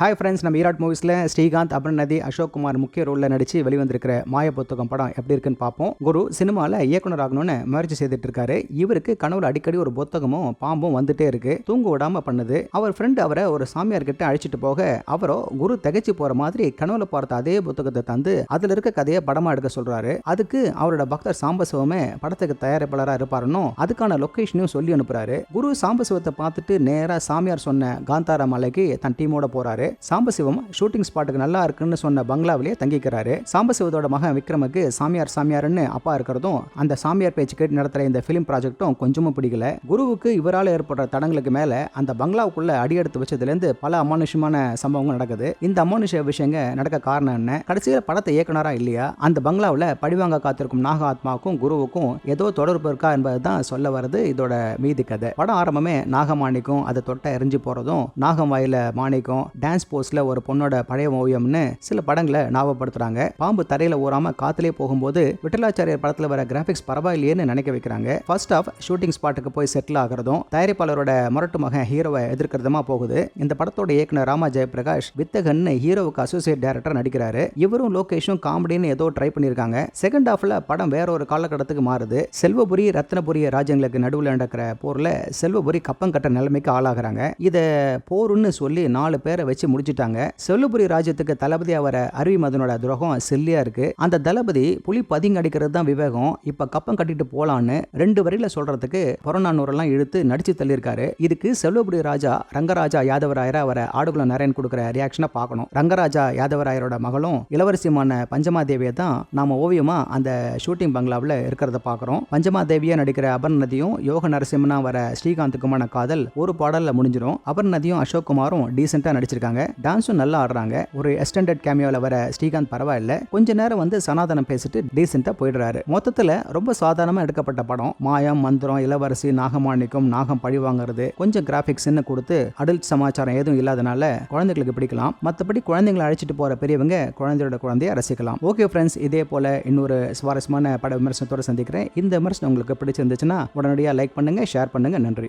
Hi friends நம்ம ஈராட் மூவிஸில் ஸ்ரீகாந்த் அபர்ணதி அசோக் குமார் முக்கிய ரோலில் நடித்து வெளிவந்திருக்கிற மாய புத்தகம் படம் எப்படி இருக்குன்னு பார்ப்போம் குரு சினிமாவில் இயக்குனர் ஆகணும்னு முயற்சி செய்துட்டு இருக்காரு இவருக்கு கனவுல அடிக்கடி ஒரு புத்தகமும் பாம்பும் வந்துட்டே இருக்கு. தூங்க விடாம பண்ணுது. அவர் ஃப்ரெண்டு அவரை ஒரு சாமியார் கிட்ட அழைச்சிட்டு போக அவரோ குரு தகைச்சு போற மாதிரி கனவுல பார்த்த அதே புத்தகத்தை தந்து அதுல இருக்க கதையை படமா எடுக்க சொல்றாரு. அதுக்கு அவரோட பக்தர் சாம்பசிவமே படத்துக்கு தயாரிப்பாளராக இருப்பாருன்னு அதுக்கான லொக்கேஷனையும் சொல்லி அனுப்புறாரு. குரு சாம்பசிவத்தை பார்த்துட்டு நேராக சாமியார் சொன்ன காந்தாரா மலைக்கு தன் டீமோட போறாரு. சாம்பசிவம் ஷூட்டிங் ஸ்பாட்டுக்கு நல்லா இருக்குன்னு சொன்ன பங்களாவிலேயே தங்கிக்கிறாரு. சாம்பசிவத்தோட மகன் விக்ரமுக்கு சாமியார் சாமியார்னு அப்பா இருக்கிறதும் அந்த சாமியார் பேச்சு கேட்டு நடத்துற இந்த ஃபிலிம் ப்ராஜெக்டும் கொஞ்சமும் பிடிக்கல. குருவுக்கு இவரால் ஏற்படுற தடங்களுக்கு மேல அந்த பங்களாவுக்குள்ள அடியெடுத்து வச்சதுலேருந்து பல அமானுஷமான சம்பவங்கள் நடக்குது. இந்த அமானுஷ விஷயங்க நடக்க காரணம் என்ன? கடைசியில் படத்தை இயக்குனரா இல்லையா? அந்த பங்களாவில் படிவாங்க காத்திருக்கும் நாக ஆத்மாவுக்கும் குருவுக்கும் ஏதோ தொடர்பு இருக்கா என்பது தான் சொல்ல வருது இதோட மீதி கதை. படம் ஆரம்பமே நாகமாணிக்கும் அதை தொட்ட எரிஞ்சு போறதும் நாகம் வாயில மாணிக்கம் டான்ஸ் போஸ்ட்ல ஒரு பொண்ணோட பழைய ஓவியம்னு சில படங்களை ஞாபகப்படுத்துறாங்க. பாம்பு தரையில ஊறாம காத்திலே போகும்போது விட்டலாச்சாரியர் படத்துல வர கிராபிக்ஸ் பரவாயில்லையேன்னு நினைக்க வைக்கிறாங்க. ஃபர்ஸ்ட் ஆஃப் ஷூட்டிங் ஸ்பாட்டுக்கு போய் செட்டில் ஆகிறதும் தயாரிப்பாளரோட முரட்டு மகன் ஹீரோவை எதிர்க்கிறதுமா போகுது. இந்த படத்தோட இயக்குனர் ராமா ஜெயபிரகாஷ் வித்தகன் ஹீரோவுக்கு அசோசியேட் டைரக்டர் நடிக்கிறாரு. இவரும் லோகேஷும் காமெடின்னு ஏதோ ட்ரை பண்ணியிருக்காங்க செகண்ட் ஆஃப்ல படம் வேற ஒரு காலகட்டத்துக்கு மாறுது. செல்வபுரி ரத்னபுரி ராஜ்யங்களுக்கு நடுவில் நடக்கிற போர்ல செல்வபுரி கப்பங்கட்ட நிலைமைக்கு ஆளாகிறாங்க. இதை போருன்னு சொல்லி நாலு பேரை வச்சு முடிச்சிட்டாங்க. செல்லுபுரி ராஜ்யத்துக்கு தளபதி வர அருவி மதனோட துரோகம் செல்லியா இருக்கு. அந்த தளபதி புலி பதிங்க அடிக்கிறது தான் விவேகம். இப்ப கப்பம் கட்டிட்டு போலான்னு ரெண்டு வரியில சொல்றதுக்கு புறநானூரெல்லாம் இழுத்து நடிச்சு தள்ளியிருக்காரு. இதுக்கு செல்லுபுரி ராஜா ரங்கராஜா யாதவராயரா வர ஆடுகுல நரேன் கொடுக்குற ரியாக்ஷனை பார்க்கணும். ரங்கராஜா யாதவராயரோட மகளும் இளவரசிமான பஞ்சமாதேவியை தான் நாம ஓவியமா அந்த ஷூட்டிங் பங்களாவில் இருக்கிறத பார்க்குறோம். பஞ்சமாதேவியா நடிக்கிற அபர்ணதியும் யோக நரசிம்மனா வர ஸ்ரீகாந்துக்குமான காதல் ஒரு பாடலில் முடிஞ்சிடும் அபர்ணதியும் அசோக் குமாரும் டீசெண்டாக நடிச்சிருக்காங்க. டான்ஸும் நல்லா ஆடுறாங்க. ஒரு எக்ஸ்டெண்டட் கேமியோவில் வர ஸ்ரீகாந்த் பரவாயில்ல. கொஞ்ச நேரம் வந்து சனாதனம் பேசிட்டு டீசெண்டாக போயிடுறாரு. மொத்தத்தில் ரொம்ப சாதாரணமாக எடுக்கப்பட்ட படம். மாயம் மந்திரம் இளவரசி நாகமாணிக்கம் நாகம் பழி வாங்குறது. கொஞ்சம் கிராஃபிக்ஸ்ன்னு கொடுத்து அடல்ட் சமாச்சாரம் எதுவும் இல்லாதனால குழந்தைகளுக்கு பிடிக்கலாம். மற்றபடி குழந்தைங்களை அழைச்சிட்டு போகிற பெரியவங்க குழந்தையோட குழந்தைய ரசிக்கலாம். ஓகே ஃப்ரெண்ட்ஸ் இதே போல் இன்னொரு சுவாரஸ்யமான பட விமர்சனத்தோட சந்திக்கிறேன். இந்த விமர்சனம் உங்களுக்கு பிடிச்சிருந்துச்சுன்னா உடனடியாக லைக் பண்ணுங்க ஷேர் பண்ணுங்க. நன்றி.